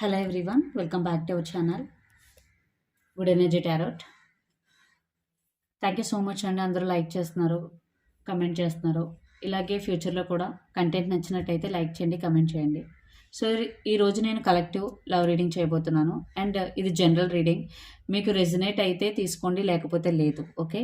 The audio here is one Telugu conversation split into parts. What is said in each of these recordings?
Hello everyone welcome back to our channel good energy tarot thank you so much అండి అందరూ లైక్ చేస్తున్నారు కమెంట్ చేస్తున్నారు. ఇలాగే ఫ్యూచర్లో కూడా కంటెంట్ నచ్చినట్టయితే లైక్ చేయండి కమెంట్ చేయండి. సో ఈరోజు నేను కలెక్టివ్ లవ్ రీడింగ్ చేయబోతున్నాను. అండ్ ఇది జనరల్ రీడింగ్ మీకు రెజినేట్ అయితే తీసుకోండి లేకపోతే లేదు ఓకే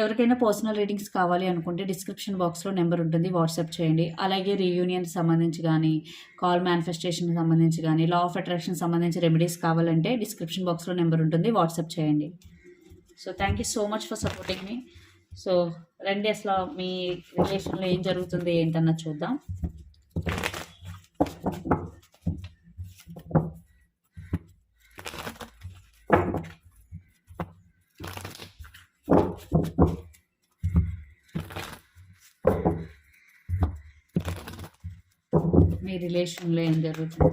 ఎవరికైనా పర్సనల్ రీడింగ్స్ కావాలి అనుకుంటే డిస్క్రిప్షన్ బాక్స్లో నెంబర్ ఉంటుంది వాట్సాప్ చేయండి. అలాగే రీయూనియన్ సంబంధించి కానీ కాల్ మేనిఫెస్టేషన్ సంబంధించి కానీ లా ఆఫ్ అట్రాక్షన్ సంబంధించి రెమెడీస్ కావాలంటే డిస్క్రిప్షన్ బాక్స్లో నెంబర్ ఉంటుంది వాట్సాప్ చేయండి. So thank you so much for supporting me so రండి అసలు మీ రిలేషన్లో ఏం జరుగుతుంది ఏంటన్నా చూద్దాం. మీ రిలేషన్లో ఏం జరుగుతుంది?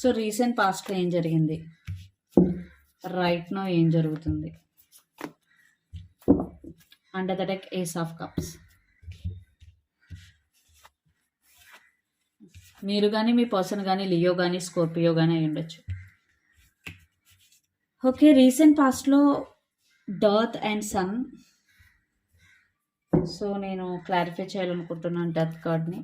సో రీసెంట్ పాస్ట్లో ఏం జరిగింది? రైట్నో ఏం జరుగుతుంది? Under the deck ace of cups. మీరు కానీ మీ పర్సన్ కానీ లియో కానీ స్కోర్పియో కానీ అయి ఉండొచ్చు. ఓకే రీసెంట్ పాస్ట్లో డర్త్ అండ్ సన్. సో నేను క్లారిఫై చేయాలనుకుంటున్నాను డెత్ కార్డ్ని.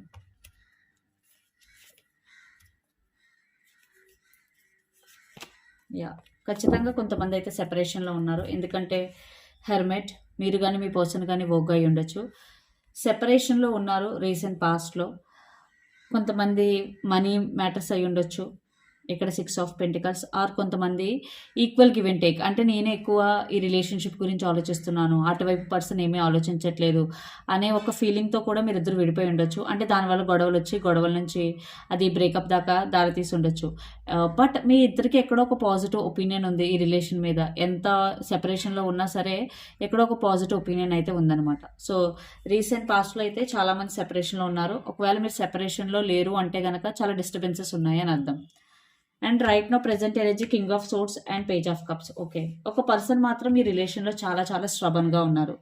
యా ఖచ్చితంగా కొంతమంది అయితే సెపరేషన్లో ఉన్నారు. ఎందుకంటే హెర్మెట్ మీరు కానీ మీ పర్సన్ కానీ వోగ్ అయి ఉండొచ్చు. సెపరేషన్లో ఉన్నారు రీసెంట్ పాస్ట్లో. కొంతమంది మనీ మ్యాటర్స్ అయి ఉండొచ్చు ఇక్కడ సిక్స్ ఆఫ్ పెంటికల్స్ ఆర్ కొంతమంది ఈక్వల్ గివ్ అండ్ టేక్ అంటే నేనే ఎక్కువ ఈ రిలేషన్షిప్ గురించి ఆలోచిస్తున్నాను. అటువైపు పర్సన్ ఏమీ ఆలోచించట్లేదు అనే ఒక ఫీలింగ్తో కూడా మీరు ఇద్దరు విడిపోయి ఉండొచ్చు. అంటే దానివల్ల గొడవలు వచ్చి గొడవల నుంచి అది బ్రేకప్ దాకా దారితీసి ఉండొచ్చు. బట్ మీ ఇద్దరికి ఎక్కడో ఒక పాజిటివ్ ఒపీనియన్ ఉంది ఈ రిలేషన్ మీద. ఎంత సెపరేషన్లో ఉన్నా సరే ఎక్కడో ఒక పాజిటివ్ ఒపీనియన్ అయితే ఉందన్నమాట. సో రీసెంట్ పాస్ట్లో అయితే చాలామంది సెపరేషన్లో ఉన్నారు. ఒకవేళ మీరు సెపరేషన్లో లేరు అంటే కనుక చాలా డిస్టర్బెన్సెస్ ఉన్నాయి అని అర్థం. And right now present energy king of swords and page of cups okay ఒక పర్సన్ మాత్రం ఈ రిలేషన్లో చాలా చాలా స్ట్రబన్గా ఉన్నారు.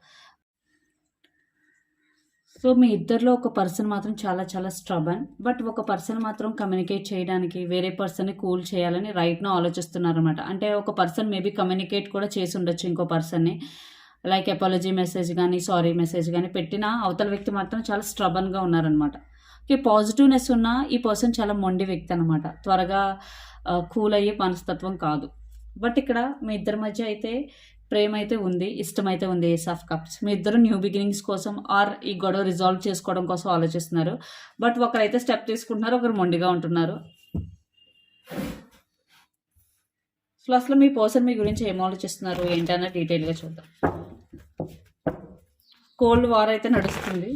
సో మీ ఇద్దరిలో ఒక పర్సన్ మాత్రం చాలా చాలా స్ట్రబన్ బట్ ఒక పర్సన్ మాత్రం కమ్యూనికేట్ చేయడానికి వేరే పర్సన్ని కూల్ చేయాలని రైట్ నో అంటే ఒక పర్సన్ మేబీ కమ్యూనికేట్ కూడా చేసి ఉండొచ్చు ఇంకో పర్సన్ని లైక్ ఎపాలజీ మెసేజ్ కానీ సారీ మెసేజ్ కానీ పెట్టిన అవతల వ్యక్తి మాత్రం చాలా స్ట్రబన్గా ఉన్నారనమాట పాజిటివ్నెస్ ఉన్న ఈ పర్సన్ చాలా మొండి వ్యక్తి అనమాట త్వరగా కూల్ అయ్యే మనస్తత్వం కాదు. బట్ ఇక్కడ మీ ఇద్దరి మధ్య అయితే ప్రేమ అయితే ఉంది ఇష్టం అయితే ఉంది ఏస్ ఆఫ్ కప్స్. మీ ఇద్దరు న్యూ బిగినింగ్స్ కోసం ఆర్ ఈ గొడవ రిజాల్వ్ చేసుకోవడం కోసం ఆలోచిస్తున్నారు. బట్ ఒకరైతే స్టెప్ తీసుకుంటున్నారు ఒకరు మొండిగా ఉంటున్నారు. సో అసలు మీ పర్సన్ మీ గురించి ఏం ఆలోచిస్తున్నారు? ఏంటన్న డీటెయిల్గా చూద్దాం. కోల్డ్ వార్ అయితే నడుస్తుంది.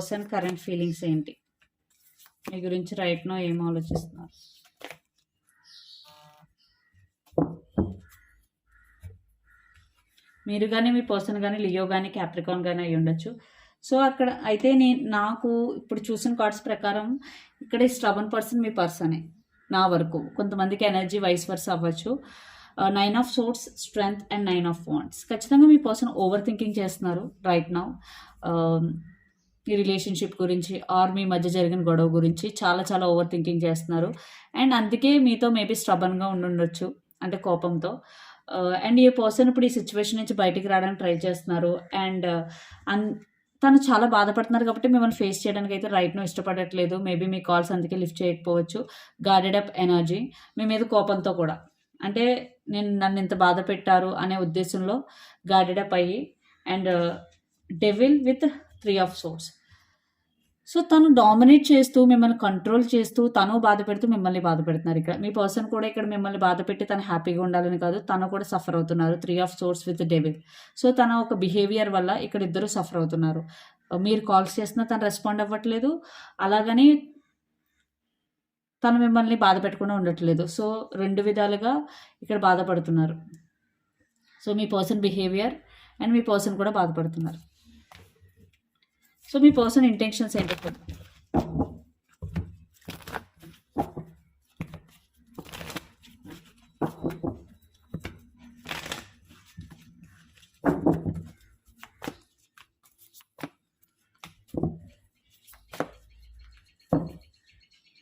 పర్సన్ కరెంట్ ఫీలింగ్స్ ఏంటి? మీ గురించి రైట్ నో ఏం ఆలోచిస్తున్నారు? మీరు కానీ మీ పర్సన్ కానీ లియో కానీ క్యాప్రికాన్ కానీ అయి ఉండొచ్చు. సో అక్కడ అయితే నేను నాకు ఇప్పుడు చూసిన కార్డ్స్ ప్రకారం ఇక్కడ స్ట్రబన్ పర్సన్ మీ పర్సనే నా వరకు. కొంతమందికి ఎనర్జీ వైస్ వర్స్ అవ్వచ్చు. Nine of swords strength and nine of wands. ఖచ్చితంగా మీ పర్సన్ ఓవర్ థింకింగ్ చేస్తున్నారు రైట్ నౌ. ఈ రిలేషన్షిప్ గురించి ఆర్ మీ మధ్య జరిగిన గొడవ గురించి చాలా చాలా ఓవర్ థింకింగ్ చేస్తున్నారు. అండ్ అందుకే మీతో మేబీ స్ట్రబన్గా ఉండుండొచ్చు అంటే కోపంతో. అండ్ ఈ పర్సన్ ఇప్పుడు ఈ సిచ్యువేషన్ నుంచి బయటికి రావడానికి ట్రై చేస్తున్నారు. అండ్ అన్ తను చాలా బాధపడుతున్నారు కాబట్టి మిమ్మల్ని ఫేస్ చేయడానికి అయితే రైట్ను ఇష్టపడట్లేదు. మేబీ మీ కాల్స్ అందుకే లిఫ్ట్ చేయకపోవచ్చు. గార్డెడ్ అప్ ఎనర్జీ మీ మీద కోపంతో కూడా. అంటే నేను నన్ను ఇంత బాధ పెట్టారు అనే ఉద్దేశంలో గార్డెడ్ అప్ అయ్యి and devil with three of swords. So తను డామినేట్ చేస్తూ మిమ్మల్ని కంట్రోల్ చేస్తూ తను బాధ పెడుతూ మిమ్మల్ని బాధ పెడుతున్నారు ఇక్కడ. మీ పర్సన్ కూడా ఇక్కడ మిమ్మల్ని బాధ పెట్టి తను హ్యాపీగా ఉండాలని కాదు తను కూడా సఫర్ అవుతున్నారు. Three of swords with devil so తన ఒక బిహేవియర్ వల్ల ఇక్కడ ఇద్దరు సఫర్ అవుతున్నారు. మీరు కాల్స్ చేసినా తను రెస్పాండ్ అవ్వట్లేదు. అలాగని తను మిమ్మల్ని బాధ పెట్టకుండా ఉండట్లేదు. సో రెండు విధాలుగా ఇక్కడ బాధపడుతున్నారు. సో మీ పర్సన్ బిహేవియర్ అండ్ మీ పర్సన్ కూడా బాధపడుతున్నారు. సో మీ పర్సన్ ఇంటెన్షన్స్ ఏంటో చూద్దాం.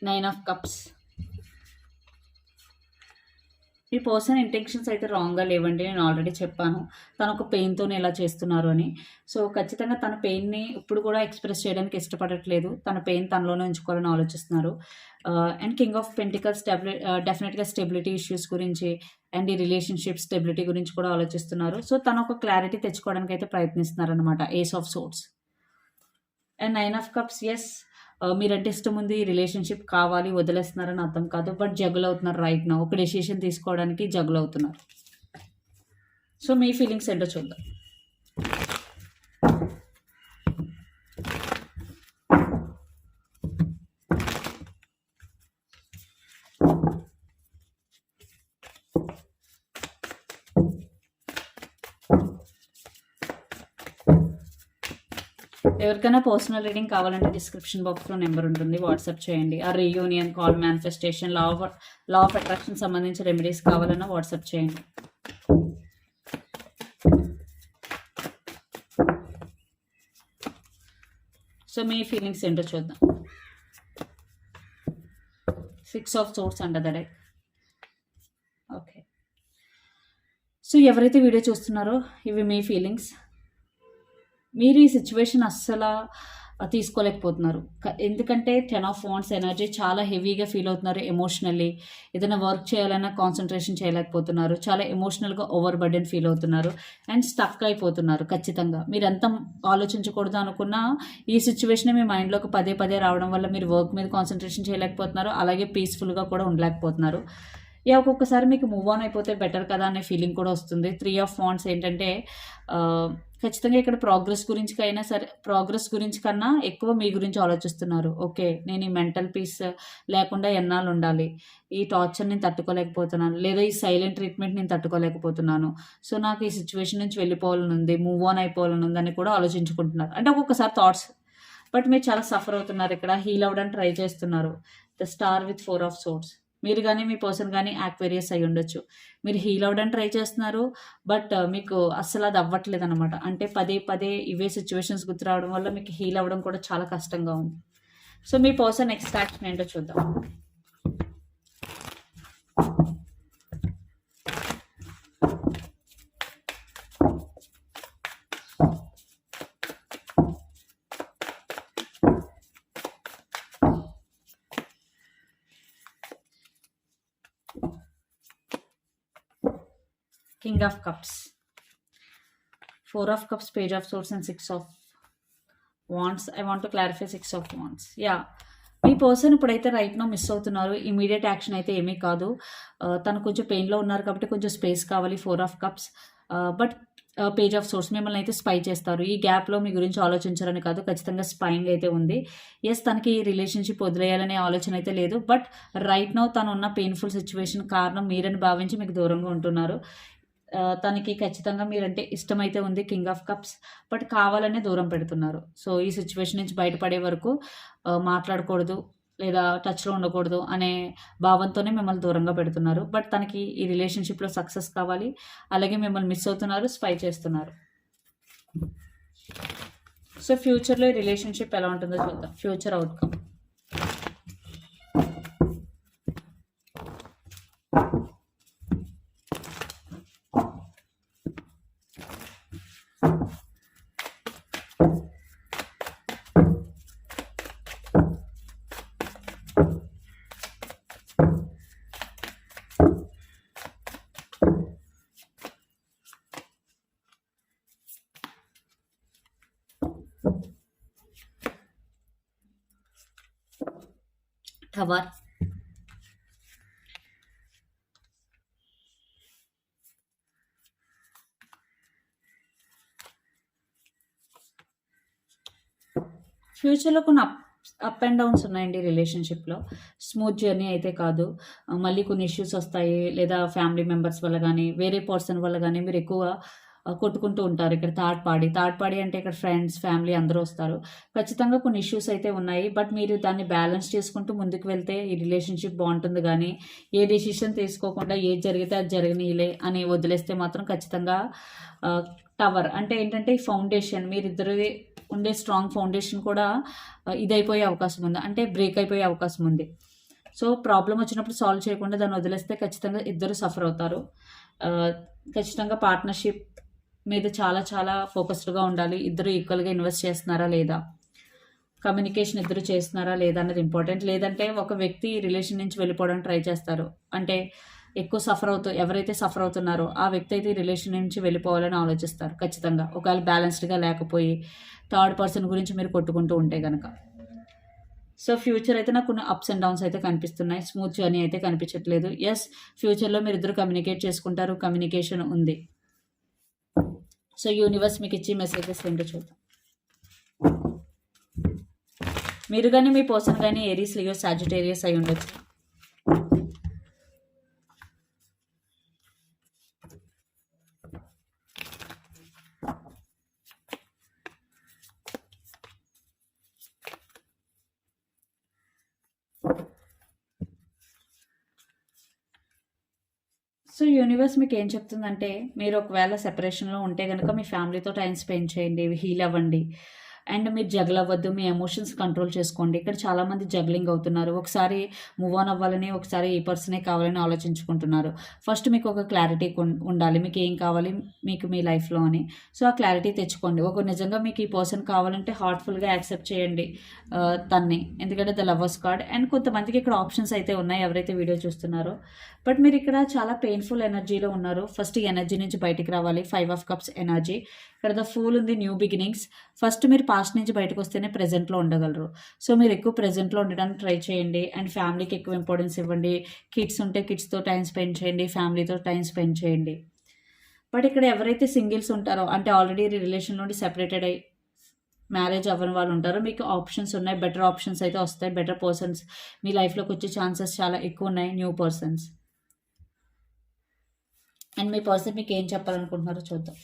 నైన్ ఆఫ్ కప్స్ మీ పర్సన్ ఇంటెన్షన్స్ అయితే రాంగ్గా లేవండి నేను ఆల్రెడీ చెప్పాను. తను ఒక పెయిన్తోనే ఇలా చేస్తున్నారు అని. సో ఖచ్చితంగా తన పెయిన్ని ఇప్పుడు కూడా ఎక్స్ప్రెస్ చేయడానికి ఇష్టపడట్లేదు. తన పెయిన్ తనలోనే ఉంచుకోవాలని ఆలోచిస్తున్నారు. అండ్ కింగ్ ఆఫ్ పెంటికల్ స్టెబిలి డెఫినెట్గా స్టెబిలిటీ ఇష్యూస్ గురించి అండ్ ఈ రిలేషన్షిప్ స్టెబిలిటీ గురించి కూడా ఆలోచిస్తున్నారు. సో తను ఒక క్లారిటీ తెచ్చుకోవడానికి అయితే ప్రయత్నిస్తున్నారు అనమాట ace of swords and nine of cups yes మీరంటే ఇష్టం ఉంది రిలేషన్షిప్ కావాలి వదిలేస్తున్నారని అర్థం కాదు బట్ జగులు అవుతున్నారు రైట్ నా ఒక డెసిషన్ తీసుకోవడానికి జగులు అవుతున్నారు. సో మీ ఫీలింగ్స్ ఏంటో చూద్దాం. ఎవరికైనా పర్సనల్ రీడింగ్ కావాలంటే డిస్క్రిప్షన్ బాక్స్లో నెంబర్ ఉంటుంది. వాట్సాప్ చేయండి. ఆ reunion call manifestation law of law of attraction సంబంధించిన రెమెడీస్ కావాలన్నా వాట్సాప్ చేయండి. సో మీ ఫీలింగ్స్ ఏంటో చూద్దాం. సిక్స్ ఆఫ్ సోర్స్ అంట దడే ఓకే సో ఎవరైతే వీడియో చూస్తున్నారో ఇవి మీ ఫీలింగ్స్ మీరు ఈ సిచ్యువేషన్ అస్సలు తీసుకోలేకపోతున్నారు. ఎందుకంటే టెన్ ఆఫ్ వాన్స్ ఎనర్జీ చాలా హెవీగా ఫీల్ అవుతున్నారు ఎమోషనల్లీ ఏదైనా వర్క్ చేయాలన్నా కాన్సన్ట్రేషన్ చేయలేకపోతున్నారు. చాలా ఎమోషనల్గా ఓవర్ బర్డెన్ ఫీల్ అవుతున్నారు. అండ్ స్టక్ అయిపోతున్నారు ఖచ్చితంగా. మీరు ఎంత ఆలోచించకూడదు అనుకున్నా ఈ సిచ్యువేషన్ మీ మైండ్లోకి పదే పదే రావడం వల్ల మీరు వర్క్ మీద కాన్సన్ట్రేషన్ చేయలేకపోతున్నారు. అలాగే పీస్ఫుల్గా కూడా ఉండలేకపోతున్నారు. యా ఒక్కొక్కసారి మీకు మూవ్ ఆన్ అయిపోతే బెటర్ కదా అనే ఫీలింగ్ కూడా వస్తుంది. త్రీ ఆఫ్ వాంట్స్ ఏంటంటే ఖచ్చితంగా ఇక్కడ ప్రోగ్రెస్ గురించి అయినా సరే ప్రోగ్రెస్ గురించి కన్నా ఎక్కువ మీ గురించి ఆలోచిస్తున్నారు. ఓకే నేను ఈ మెంటల్ పీస్ లేకుండా ఎన్నాళ్ళు ఉండాలి? ఈ టార్చర్ నేను తట్టుకోలేకపోతున్నాను. లేదా ఈ సైలెంట్ ట్రీట్మెంట్ నేను తట్టుకోలేకపోతున్నాను. సో నాకు ఈ సిచ్యువేషన్ నుంచి వెళ్ళిపోవాలని ఉంది మూవ్ ఆన్ అయిపోవాలని ఉందని కూడా ఆలోచించుకుంటున్నారు. అంటే ఒక్కొక్కసారి థాట్స్ బట్ మీరు చాలా సఫర్ అవుతున్నారు ఇక్కడ హీల్ అవ్వడానికి ట్రై చేస్తున్నారు. The star with four of swords మీరు కానీ మీ పర్సన్ కానీ యాక్వేరియస్ అయి ఉండొచ్చు. మీరు హీల్ అవ్వడానికి ట్రై చేస్తున్నారు బట్ మీకు అస్సలు అది అవ్వట్లేదు అనమాట అంటే పదే పదే ఇవే సిచ్యువేషన్స్ గుర్తు రావడం వల్ల మీకు హీల్ అవ్వడం కూడా చాలా కష్టంగా ఉంది. సో మీ పర్సన్ నెక్స్ట్ యాక్షన్ ఏంటో చూద్దాం. King of cups four of cups page of swords and six of wands I want to clarify six of wands yeah me person ఇప్పుడైతే రైట్ నో మిస్ అవుతున్నారు. ఇమీడియట్ యాక్షన్ అయితే ఏమీ కాదు. Uh, తను కొంచెం పెయిన్లో ఉన్నారు కాబట్టి కొంచెం స్పేస్ కావాలి four of cups but page of swords మిమ్మల్ని అయితే స్పై చేస్తారు. ఈ గ్యాప్లో మీ గురించి ఆలోచించాలని కాదు. ఖచ్చితంగా స్పైంగ్ అయితే ఉంది. ఎస్ తనకి ఈ రిలేషన్షిప్ వదిలేయాలనే ఆలోచన అయితే లేదు. బట్ రైట్ నో తను ఉన్న పెయిన్ఫుల్ సిచ్యువేషన్ కారణం మీరని భావించి మీకు దూరంగా ఉంటున్నారు. తనకి ఖచ్చితంగా మీరంటే ఇష్టమైతే ఉంది కింగ్ ఆఫ్ కప్స్ బట్ కావాలనే దూరం పెడుతున్నారు. సో ఈ సిచ్యువేషన్ నుంచి బయటపడే వరకు మాట్లాడకూడదు లేదా టచ్లో ఉండకూడదు అనే భావంతోనే మిమ్మల్ని దూరంగా పెడుతున్నారు. బట్ తనకి ఈ రిలేషన్షిప్లో సక్సెస్ కావాలి. అలాగే మిమ్మల్ని మిస్ అవుతున్నారు స్పై చేస్తున్నారు. సో ఫ్యూచర్లో ఈ రిలేషన్షిప్ ఎలా ఉంటుందో చూద్దాం. ఫ్యూచర్ అవుట్కమ్ టవర్ ఫ్యూచర్లో కొన్ని అప్ అప్ అండ్ డౌన్స్ ఉన్నాయండి రిలేషన్షిప్లో స్మూత్ జర్నీ అయితే కాదు. మళ్ళీ కొన్ని ఇష్యూస్ వస్తాయి. లేదా ఫ్యామిలీ మెంబర్స్ వల్ల కానీ వేరే పర్సన్ వల్ల కానీ మీరు ఎక్కువ కొట్టుకుంటూ ఉంటారు. ఇక్కడ థర్డ్ పార్టీ. థర్డ్ పార్టీ అంటే ఇక్కడ ఫ్రెండ్స్ ఫ్యామిలీ అందరూ వస్తారు. ఖచ్చితంగా కొన్ని ఇష్యూస్ అయితే ఉన్నాయి. బట్ మీరు దాన్ని బ్యాలెన్స్ చేసుకుంటూ ముందుకు వెళ్తే ఈ రిలేషన్షిప్ బాగుంటుంది కానీ ఏ డిసిషన్ తీసుకోకుండా ఏది జరిగితే అది జరగనీలే అని వదిలేస్తే మాత్రం ఖచ్చితంగా టవర్. అంటే ఏంటంటే ఈ ఫౌండేషన్ మీరిద్దరు ఉండే స్ట్రాంగ్ ఫౌండేషన్ కూడా ఇదైపోయే అవకాశం ఉంది. అంటే బ్రేక్ అయిపోయే అవకాశం ఉంది. సో ప్రాబ్లం వచ్చినప్పుడు సాల్వ్ చేయకుండా దాన్ని వదిలేస్తే ఖచ్చితంగా ఇద్దరు సఫర్ అవుతారు. ఖచ్చితంగా పార్ట్నర్షిప్ మీద చాలా చాలా ఫోకస్డ్గా ఉండాలి. ఇద్దరు ఈక్వల్గా ఇన్వెస్ట్ చేస్తున్నారా లేదా? కమ్యూనికేషన్ ఇద్దరు చేస్తున్నారా లేదా అన్నది ఇంపార్టెంట్ లేదంటే ఒక వ్యక్తి రిలేషన్ నుంచి వెళ్ళిపోవడానికి ట్రై చేస్తారు. అంటే ఎక్కువ సఫర్ అవుతూ ఎవరైతే సఫర్ అవుతున్నారో ఆ వ్యక్తి అయితే రిలేషన్ నుంచి వెళ్ళిపోవాలని ఆలోచిస్తారు ఖచ్చితంగా. ఒకవేళ బ్యాలెన్స్డ్గా లేకపోయి థర్డ్ పర్సన్ గురించి మీరు కొట్టుకుంటూ ఉంటే కనుక సో ఫ్యూచర్ అయితే నాకు కొన్ని అప్స్ అండ్ డౌన్స్ అయితే కనిపిస్తున్నాయి. స్మూత్ జర్నీ అయితే కనిపించట్లేదు. ఎస్ ఫ్యూచర్లో మీరు ఇద్దరు కమ్యూనికేట్ చేసుకుంటారు. కమ్యూనికేషన్ ఉంది. సో యూనివర్స్ మీకు ఇచ్చి మెసేజెస్ ఏంటో చూద్దాం. మీరు కానీ మీ పర్సన్ కానీ ఏరీస్ లియో సాజిటేరియస్ అయి ఉండొచ్చు. సో యూనివర్స్ మీకు ఏం చెప్తుందంటే మీరు ఒకవేళ సెపరేషన్లో ఉంటే కనుక మీ ఫ్యామిలీతో టైం స్పెండ్ చేయండి హీల్ అవ్వండి. అండ్ మీరు జగల్ అవ్వద్దు మీ ఎమోషన్స్ కంట్రోల్ చేసుకోండి. ఇక్కడ చాలామంది జగ్లింగ్ అవుతున్నారు. ఒకసారి మూవ్ ఆన్ అవ్వాలని ఒకసారి ఈ పర్సనే కావాలని ఆలోచించుకుంటున్నారు. ఫస్ట్ మీకు ఒక క్లారిటీ ఉండాలి. మీకు ఏం కావాలి? మీకు మీ లైఫ్లో అని. సో ఆ క్లారిటీ తెచ్చుకోండి. ఒక నిజంగా మీకు ఈ పర్సన్ కావాలంటే హార్ట్ఫుల్గా యాక్సెప్ట్ చేయండి తన్ని. ఎందుకంటే ద లవర్స్ కార్డ్ అండ్ కొంతమందికి ఇక్కడ ఆప్షన్స్ అయితే ఉన్నాయి ఎవరైతే వీడియో చూస్తున్నారో. బట్ మీరు ఇక్కడ చాలా పెయిన్ఫుల్ ఎనర్జీలో ఉన్నారు. ఫస్ట్ ఈ ఎనర్జీ నుంచి బయటికి రావాలి. ఫైవ్ ఆఫ్ కప్స్ ఎనర్జీ ఇక్కడ ద ఫూల్ ఉంది న్యూ బిగినింగ్స్ ఫస్ట్ మీరు పాస్ట్ నుంచి బయటకు వస్తేనే ప్రెజెంట్లో ఉండగలరు. సో మీరు ఎక్కువ ప్రెజెంట్లో ఉండడానికి ట్రై చేయండి. అండ్ ఫ్యామిలీకి ఎక్కువ ఇంపార్టెన్స్ ఇవ్వండి. కిడ్స్ ఉంటే కిడ్స్తో టైం స్పెండ్ చేయండి. ఫ్యామిలీతో టైం స్పెండ్ చేయండి. బట్ ఇక్కడ ఎవరైతే సింగిల్స్ ఉంటారో అంటే ఆల్రెడీ రిలేషన్ నుండి సెపరేటెడ్ అయ్యి మ్యారేజ్ అవ్వని వాళ్ళు ఉంటారో మీకు ఆప్షన్స్ ఉన్నాయి. బెటర్ ఆప్షన్స్ అయితే వస్తాయి. బెటర్ పర్సన్స్ మీ లైఫ్లోకి వచ్చే ఛాన్సెస్ చాలా ఎక్కువ ఉన్నాయి. న్యూ పర్సన్స్ అండ్ మీ పర్సన్ మీకు ఏం చెప్పాలనుకుంటున్నారో చూద్దాం.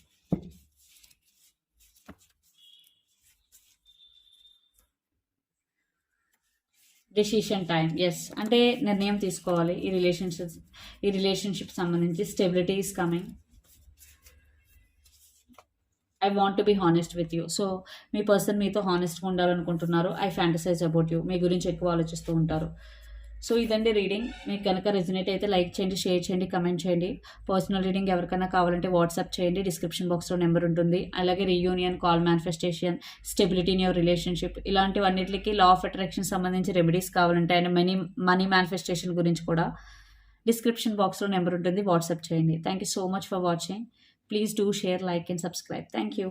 డెసిషన్ టైం ఎస్ అంటే నిర్ణయం తీసుకోవాలి. ఈ రిలేషన్షిప్ ఈ రిలేషన్షిప్ సంబంధించి stability is coming I want to be honest with you so me person మీతో హానెస్ట్గా ఉండాలనుకుంటున్నారు. ఐ ఫ్యాంటసైజ్ అబౌట్ యూ మీ గురించి ఎక్కువ ఆలోచిస్తూ ఉంటారు. సో ఇదండి రీడింగ్. మీకు కనుక రెజినేట్ అయితే లైక్ చేయండి షేర్ చేయండి కమెంట్ చేయండి. పర్సనల్ రీడింగ్ ఎవరికైనా కావాలంటే వాట్సాప్ చేయండి. డిస్క్రిప్షన్ బాక్స్లో నెంబర్ ఉంటుంది. అలాగే reunion call manifestation stability in your relationship ఇలాంటివన్నిటికి law of attraction సంబంధించి రెమెడీస్ కావాలంటే అండ్ మనీ మనీ మేనిఫెస్టేషన్ గురించి కూడా డిస్క్రిప్షన్ బాక్స్లో నెంబర్ ఉంటుంది. వాట్సాప్ చేయండి. Thank you so much for watching please do share like and subscribe thank you